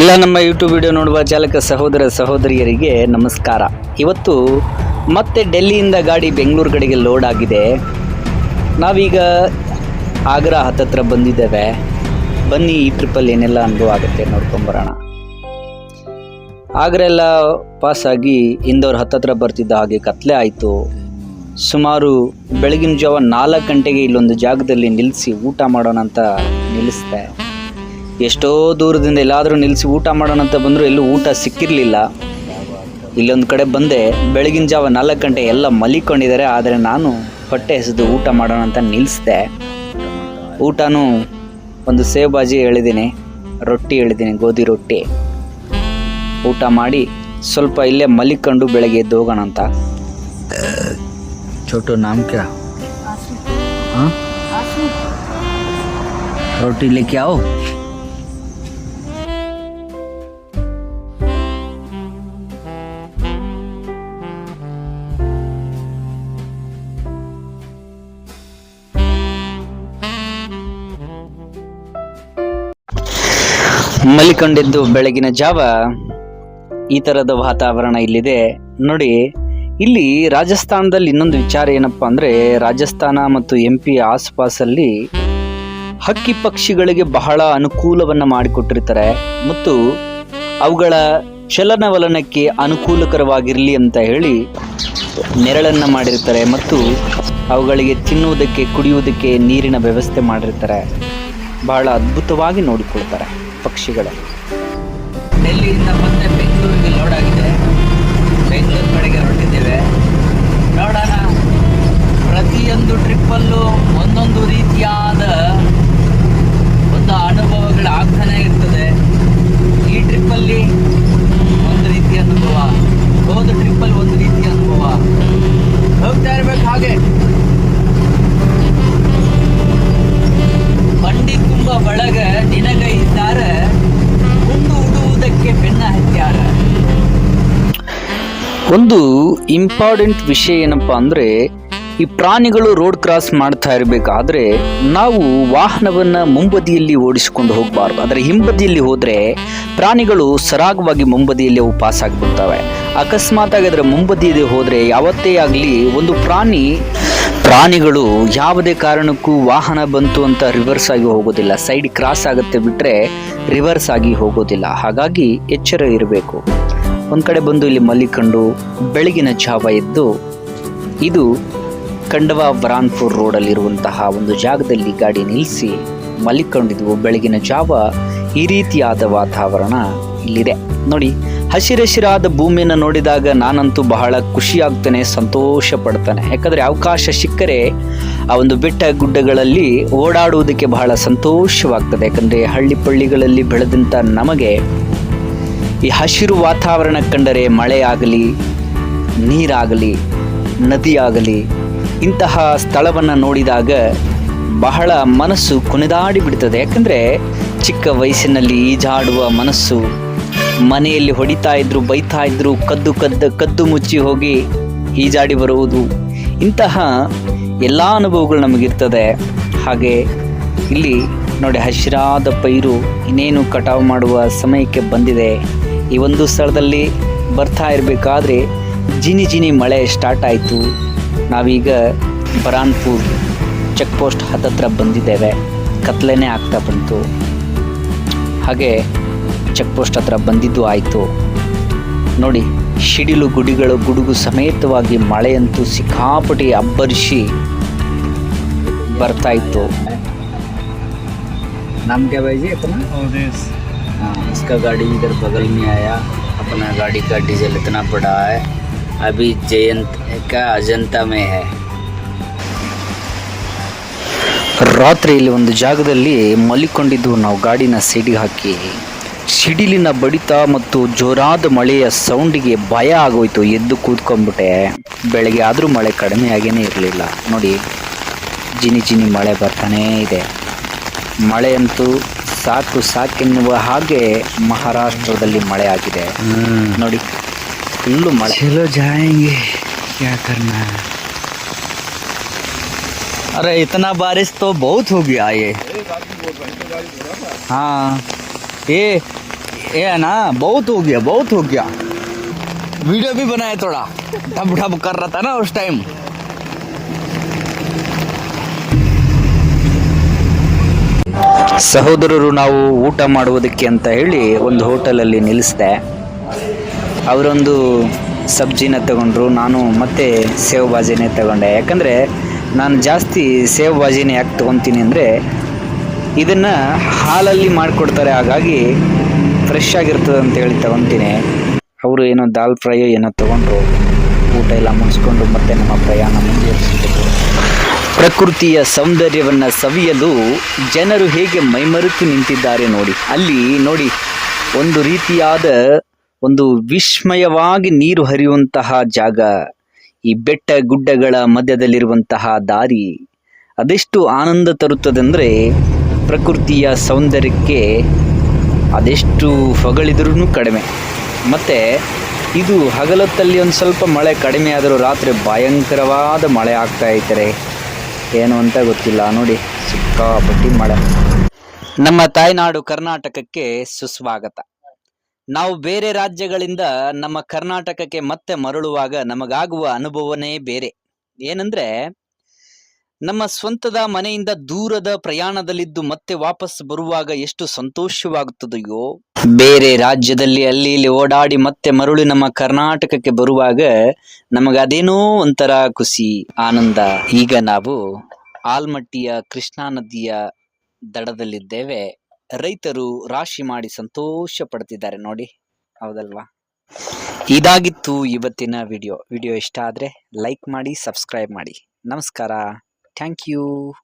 ಎಲ್ಲ ನಮ್ಮ YouTube video ನೋಡುವ ಚಾಲಕ ಸಹೋದರ ಸಹೋದರಿಯರಿಗೆ ನಮಸ್ಕಾರ. ಇವತ್ತು ಮತ್ತೆ ಡೆಲ್ಲಿಯಿಂದ ಗಾಡಿ ಬೆಂಗಳೂರು ಕಡೆಗೆ ಲೋಡ್ ಆಗಿದೆ. ನಾವೀಗ ಆಗ್ರಾ ಹತ್ತತ್ರ ಬಂದಿದ್ದೇವೆ. ಬನ್ನಿ ಈ ಟ್ರಿಪ್ಪಲ್ಲಿ ಏನೆಲ್ಲ ಅನುಭವ ಆಗುತ್ತೆ ನೋಡ್ಕೊಂಬರೋಣ ಆಗ್ರ ಎಲ್ಲ ಆಗಿ ಇಂದೋರ್ ಹತ್ತತ್ರ ಬರ್ತಿದ್ದ ಹಾಗೆ ಕತ್ಲೆ ಆಯಿತು. ಸುಮಾರು ಬೆಳಗಿನ ಜಾವ ನಾಲ್ಕು ಗಂಟೆಗೆ ಇಲ್ಲೊಂದು ಜಾಗದಲ್ಲಿ ನಿಲ್ಲಿಸಿ ಊಟ ಮಾಡೋಣ ಅಂತ ನಿಲ್ಲಿಸ್ದೆ. ಎಷ್ಟೋ ದೂರದಿಂದ ಎಲ್ಲಾದರೂ ನಿಲ್ಲಿಸಿ ಊಟ ಮಾಡೋಣ ಅಂತ ಬಂದರೂ ಎಲ್ಲೂ ಊಟ ಸಿಕ್ಕಿರಲಿಲ್ಲ. ಇಲ್ಲೊಂದು ಕಡೆ ಬಂದೆ, ಬೆಳಗಿನ ಜಾವ ನಾಲ್ಕು ಗಂಟೆ ಎಲ್ಲ ಮಲಿಕೊಂಡಿದ್ದಾರೆ, ಆದರೆ ನಾನು ಹೊಟ್ಟೆ ಹೆಸದು ಊಟ ಮಾಡೋಣ ಅಂತ ನಿಲ್ಲಿಸಿದೆ. ಊಟನೂ ಒಂದು ಸೇವ್ ಬಾಜಿ ಹೇಳಿದ್ದೀನಿ, ರೊಟ್ಟಿ ಹೇಳಿದ್ದೀನಿ, ಗೋಧಿ ರೊಟ್ಟಿ. ಊಟ ಮಾಡಿ ಸ್ವಲ್ಪ ಇಲ್ಲೇ ಮಲಿಕೊಂಡು ಬೆಳಗ್ಗೆ ಎದ್ದು ಹೋಗೋಣ ಅಂತ. ಚೋಟು ನಾಮಕ ರೊಟ್ಟಿ ಲಿಕ್ಕೆ ಯಾವ आओ ಮಲಿಕೊಂಡಿದ್ದು ಬೆಳಗಿನ ಜಾವ. ಈ ತರದ ವಾತಾವರಣ ಇಲ್ಲಿದೆ. ನೋಡಿ, ಇಲ್ಲಿ ರಾಜಸ್ಥಾನದಲ್ಲಿ ಇನ್ನೊಂದು ವಿಚಾರ ಏನಪ್ಪಾ ಅಂದ್ರೆ, ರಾಜಸ್ಥಾನ ಮತ್ತು ಎಂ ಪಿ ಆಸುಪಾಸಲ್ಲಿ ಹಕ್ಕಿ ಪಕ್ಷಿಗಳಿಗೆ ಬಹಳ ಅನುಕೂಲವನ್ನ ಮಾಡಿಕೊಟ್ಟಿರ್ತಾರೆ. ಮತ್ತು ಅವುಗಳ ಚಲನವಲನಕ್ಕೆ ಅನುಕೂಲಕರವಾಗಿರಲಿ ಅಂತ ಹೇಳಿ ನೆರಳನ್ನ ಮಾಡಿರ್ತಾರೆ ಮತ್ತು ಅವುಗಳಿಗೆ ತಿನ್ನುವುದಕ್ಕೆ, ಕುಡಿಯುವುದಕ್ಕೆ ನೀರಿನ ವ್ಯವಸ್ಥೆ ಮಾಡಿರ್ತಾರೆ. ಬಹಳ ಅದ್ಭುತವಾಗಿ ನೋಡಿಕೊಳ್ತಾರೆ. ಪಕ್ಷಿಗಳು. ಡೆಲ್ಲಿಯಿಂದ ಮತ್ತೆ ಬೆಂಗಳೂರಿಗೆ ಲೋಡ್ ಆಗಿದೆ. ಬೆಂಗಳೂರು ಕಡೆಗೆ ಹೊರಟಿದ್ದೇವೆ. ನೋಡೋಣ. ಪ್ರತಿಯೊಂದು ಟ್ರಿಪ್ಪಲ್ಲೂ ಒಂದೊಂದು ರೀತಿಯಾದ ಒಂದು ಅನುಭವಗಳು ಆಗ್ತಾನೆ ಇರ್ತದೆ. ಈ ಟ್ರಿಪ್ಪಲ್ಲಿ ಒಂದು ರೀತಿಯ ಅನುಭವ. ಹೋದ ಟ್ರಿಪ್ಪಲ್ಲಿ ಒಂದು ರೀತಿಯ ಅನುಭವ. ಒಂದು ಇಂಪಾರ್ಟೆಂಟ್ ವಿಷಯ ಏನಪ್ಪ ಅಂದ್ರೆ, ಈ ಪ್ರಾಣಿಗಳು ರೋಡ್ ಕ್ರಾಸ್ ಮಾಡ್ತಾ ಇರಬೇಕಾದ್ರೆ, ನಾವು ವಾಹನವನ್ನ ಮುಂಬದಿಯಲ್ಲಿ ಓಡಿಸಿಕೊಂಡು ಹೋಗಬಾರ್ದು. ಆದರೆ ಹಿಂಬದಿಯಲ್ಲಿ ಹೋದ್ರೆ, ಪ್ರಾಣಿಗಳು ಸರಾಗವಾಗಿ ಮುಂಬದಿಯಲ್ಲಿ ಅವು ಪಾಸ್ ಆಗಿಬಿಡ್ತವೆ. ಅಕಸ್ಮಾತ್ ಆಗಿ ಅದರ ಮುಂಬದಿಯಲ್ಲಿ ಹೋದ್ರೆ, ಯಾವತ್ತೇ ಆಗಲಿ ಒಂದು ಪ್ರಾಣಿ, ಪ್ರಾಣಿಗಳು ಯಾವುದೇ ಕಾರಣಕ್ಕೂ ವಾಹನ ಬಂತು ಅಂತ ರಿವರ್ಸ್ ಆಗಿ ಹೋಗೋದಿಲ್ಲ. ಸೈಡ್ ಕ್ರಾಸ್ ಆಗುತ್ತೆ ಬಿಟ್ರೆ ರಿವರ್ಸ್ ಆಗಿ ಹೋಗೋದಿಲ್ಲ. ಹಾಗಾಗಿ ಎಚ್ಚರ ಇರಬೇಕು. ಒಂದು ಕಡೆ ಬಂದು ಇಲ್ಲಿ ಮಲ್ಲಿಕೊಂಡು ಬೆಳಗಿನ ಜಾವ ಎದ್ದು ಇದು ಖಂಡವಾ ಬ್ರಾನ್ಪುರ್ ರೋಡಲ್ಲಿರುವಂತಹ ಒಂದು ಜಾಗದಲ್ಲಿ ಗಾಡಿ ನಿಲ್ಲಿಸಿ ಮಲ್ಲಿಕೊಂಡಿದ್ವು ಬೆಳಗಿನ ಜಾವ ಈ ರೀತಿಯಾದ ವಾತಾವರಣ ಇಲ್ಲಿದೆ. ನೋಡಿ, ಹಸಿರಸಿರಾದ ಭೂಮಿಯನ್ನು ನೋಡಿದಾಗ ನಾನಂತೂ ಬಹಳ ಖುಷಿಯಾಗ್ತಾನೆ ಸಂತೋಷ ಪಡ್ತಾನೆ ಯಾಕಂದರೆ ಅವಕಾಶ ಸಿಕ್ಕರೆ ಆ ಒಂದು ಬೆಟ್ಟ ಗುಡ್ಡಗಳಲ್ಲಿ ಓಡಾಡುವುದಕ್ಕೆ ಬಹಳ ಸಂತೋಷವಾಗ್ತದೆ. ಯಾಕಂದರೆ ಹಳ್ಳಿ ಪಳ್ಳಿಗಳಲ್ಲಿ ಬೆಳೆದಂಥ ನಮಗೆ ಈ ಹಸಿರು ವಾತಾವರಣ ಕಂಡರೆ ಮಳೆಯಾಗಲಿ, ನೀರಾಗಲಿ, ನದಿಯಾಗಲಿ, ಇಂತಹ ಸ್ಥಳವನ್ನು ನೋಡಿದಾಗ ಬಹಳ ಮನಸ್ಸು ಕುಣಿದಾಡಿ ಬಿಡ್ತದೆ. ಯಾಕಂದರೆ ಚಿಕ್ಕ ವಯಸ್ಸಿನಲ್ಲಿ ಈಜಾಡುವ ಮನಸ್ಸು, ಮನೆಯಲ್ಲಿ ಹೊಡಿತಾ ಇದ್ರು, ಬೈತಾ ಇದ್ರು, ಕದ್ದು ಕದ್ದು ಕದ್ದು ಮುಚ್ಚಿ ಹೋಗಿ ಈಜಾಡಿ ಬರುವುದು, ಇಂತಹ ಎಲ್ಲ ಅನುಭವಗಳು ನಮಗಿರ್ತದೆ. ಹಾಗೆ ಇಲ್ಲಿ ನೋಡಿ ಹಸಿರಾದ ಪೈರು ಇನ್ನೇನು ಕಟಾವು ಮಾಡುವ ಸಮಯಕ್ಕೆ ಬಂದಿದೆ. ಈ ಒಂದು ಸ್ಥಳದಲ್ಲಿ ಬರ್ತಾ ಇರಬೇಕಾದ್ರೆ ಜಿನಿ ಜಿನಿ ಮಳೆ ಸ್ಟಾರ್ಟ್ ಆಯಿತು. ನಾವೀಗ ಬರಾನ್ಪುರ್ ಚೆಕ್ ಪೋಸ್ಟ್ ಹತ್ತತ್ರ ಬಂದಿದ್ದೇವೆ. ಕತ್ಲೆನೇ ಆಗ್ತಾ ಬಂತು. ಹಾಗೆ ಚೆಕ್ ಪೋಸ್ಟ್ ಹತ್ರ ಬಂದಿದ್ದು ಆಯಿತು. ನೋಡಿ ಶಿಡಿಲು ಗುಡಿಗಳು ಗುಡುಗು ಸಮೇತವಾಗಿ ಮಳೆಯಂತೂ ಸಿಕ್ಕಾಪಟಿ ಅಬ್ಬರಿಸಿ ಬರ್ತಾ ಇತ್ತು. नाम क्या भाई जी अपना हाँ इसका गाड़ी इधर बगल में आया अपना गाड़ी का डीजल इतना पड़ा है अभी जयंत का अजंता में है ರಾತ್ರಿಯಲ್ಲಿ ಒಂದು ಜಾಗದಲ್ಲಿ ಮಲಿಕೊಂಡಿದ್ದು ನಾವು ಗಾಡಿನ ಸೈಡಿಗೆ ಹಾಕಿ ಸಿಡಿಲಿನ ಬಡಿತ ಮತ್ತು ಜೋರಾದ ಮಳೆಯ ಸೌಂಡಿಗೆ ಭಯ ಆಗೋಯ್ತು ಎದ್ದು ಕೂತ್ಕೊಂಡ್ಬಿಟ್ಟೆ ಬೆಳಗ್ಗೆ ಆದರೂ ಮಳೆ ಕಡಿಮೆ ಆಗೇನೇ ಇರಲಿಲ್ಲ ನೋಡಿ ಜಿನಿ ಜಿನಿ ಮಳೆ ಬರ್ತಾನೇ ಇದೆ ಮಳೆಯಂತೂ ಸಾಕು ಸಾಕೆನ್ನುವ ಹಾಗೆ ಮಹಾರಾಷ್ಟ್ರದಲ್ಲಿ ಮಳೆ ಆಗಿದೆ ನೋಡಿ ಫುಲ್ಲು ಮಳೆ ಚಲೋ ಜಾಯಂಗೆ ಕ್ಯಾ ಕರ್ನಾ अरे इतना बारिश तो बहुत हो गया ये हाँ ये ये है ना बहुत हो गया बहुत हो गया वीडियो भी बनाया थोड़ा ठप ठप कर रहा था ना उस टाइम ಸಹೋದರರು, ನಾವು ಊಟ ಮಾಡುವುದಕ್ಕೆ ಅಂತ ಹೇಳಿ ಒಂದು ಹೋಟೆಲಲ್ಲಿ ನಿಲ್ಲಿಸಿದೆ. ಅವರೊಂದು ಸಬ್ಜಿನ ತಗೊಂಡ್ರು, ನಾನು ಮತ್ತೆ ಸೇವ್ ಬಾಜಿನೇ ತಗೊಂಡೆ. ಯಾಕಂದರೆ ನಾನು ಜಾಸ್ತಿ ಸೇವ್ ಬಾಜಿನೇ ಯಾಕೆ ತೊಗೊತೀನಿ ಅಂದರೆ, ಇದನ್ನು ಹಾಲಲ್ಲಿ ಮಾಡಿಕೊಡ್ತಾರೆ, ಹಾಗಾಗಿ ಫ್ರೆಶ್ ಆಗಿರ್ತದೆ ಅಂತ ಹೇಳಿ ತಗೊತೀನಿ. ಅವರು ಏನೋ ದಾಲ್ ಫ್ರೈಯೋ ಏನೋ ತೊಗೊಂಡ್ರು, ಊಟ ಎಲ್ಲ ಮುಗಿಸ್ಕೊಂಡು ಮತ್ತೆ ನಮ್ಮ ಪ್ರಯಾಣ ಮುಂದುವರಿಸಿದ್ರು ಪ್ರಕೃತಿಯ ಸೌಂದರ್ಯವನ್ನ ಸವಿಯಲು ಜನರು ಹೇಗೆ ಮೈಮರೆತು ನಿಂತಿದ್ದಾರೆ ನೋಡಿ. ಅಲ್ಲಿ ನೋಡಿ, ಒಂದು ರೀತಿಯಾದ ಒಂದು ವಿಸ್ಮಯವಾಗಿ ನೀರು ಹರಿಯುವಂತಹ ಜಾಗ. ಈ ಬೆಟ್ಟ ಗುಡ್ಡಗಳ ಮಧ್ಯದಲ್ಲಿರುವಂತಹ ದಾರಿ. ಅದೆಷ್ಟು ಆನಂದ ತರುತ್ತದೆಂದರೆ, ಪ್ರಕೃತಿಯ ಸೌಂದರ್ಯಕ್ಕೆ ಅದೆಷ್ಟು ಹೊಗಳಿದ್ರೂ ಕಡಿಮೆ. ಮತ್ತು, ಇದು ಹಗಲೊತ್ತಲ್ಲಿ ಒಂದು ಸ್ವಲ್ಪ ಮಳೆ ಕಡಿಮೆ ಆದರೂ ರಾತ್ರಿ ಭಯಂಕರವಾದ ಮಳೆ ಆಗ್ತಾ ಐತಾರೆ ಏನು ಅಂತ ಗೊತ್ತಿಲ್ಲ. ನೋಡಿ, ಸಿಕ್ಕಾಪಟ್ಟಿ ಮಳೆ. ನಮ್ಮ ತಾಯ್ನಾಡು ಕರ್ನಾಟಕಕ್ಕೆ ಸುಸ್ವಾಗತ. ನಾವು ಬೇರೆ ರಾಜ್ಯಗಳಿಂದ ನಮ್ಮ ಕರ್ನಾಟಕಕ್ಕೆ ಮತ್ತೆ ಮರಳುವಾಗ ನಮಗಾಗುವ ಅನುಭವನೇ ಬೇರೆ. ಏನಂದ್ರೆ, ನಮ್ಮ ಸ್ವಂತದ ಮನೆಯಿಂದ ದೂರದ ಪ್ರಯಾಣದಲ್ಲಿದ್ದು ಮತ್ತೆ ವಾಪಸ್ ಬರುವಾಗ ಎಷ್ಟು ಸಂತೋಷವಾಗುತ್ತದೆಯೋ ಬೇರೆ ರಾಜ್ಯದಲ್ಲಿ, ಅಲ್ಲಿ ಇಲ್ಲಿ ಓಡಾಡಿ ಮತ್ತೆ ಮರುಳಿ ನಮ್ಮ ಕರ್ನಾಟಕಕ್ಕೆ ಬರುವಾಗ ನಮಗದೇನೋ ಒಂಥರ ಖುಷಿ, ಆನಂದ. ಈಗ ನಾವು ಆಲ್ಮಟ್ಟಿಯ ಕೃಷ್ಣಾ ನದಿಯ ದಡದಲ್ಲಿದ್ದೇವೆ. ರೈತರು ರಾಶಿ ಮಾಡಿ ಸಂತೋಷ ಪಡ್ತಿದ್ದಾರೆ ನೋಡಿ. ಹೌದಲ್ವಾ? ಇದಾಗಿತ್ತು ಇವತ್ತಿನ ವಿಡಿಯೋ. ವಿಡಿಯೋ ಇಷ್ಟ ಆದರೆ ಲೈಕ್ ಮಾಡಿ, ಸಬ್ಸ್ಕ್ರೈಬ್ ಮಾಡಿ. ನಮಸ್ಕಾರ. Thank you.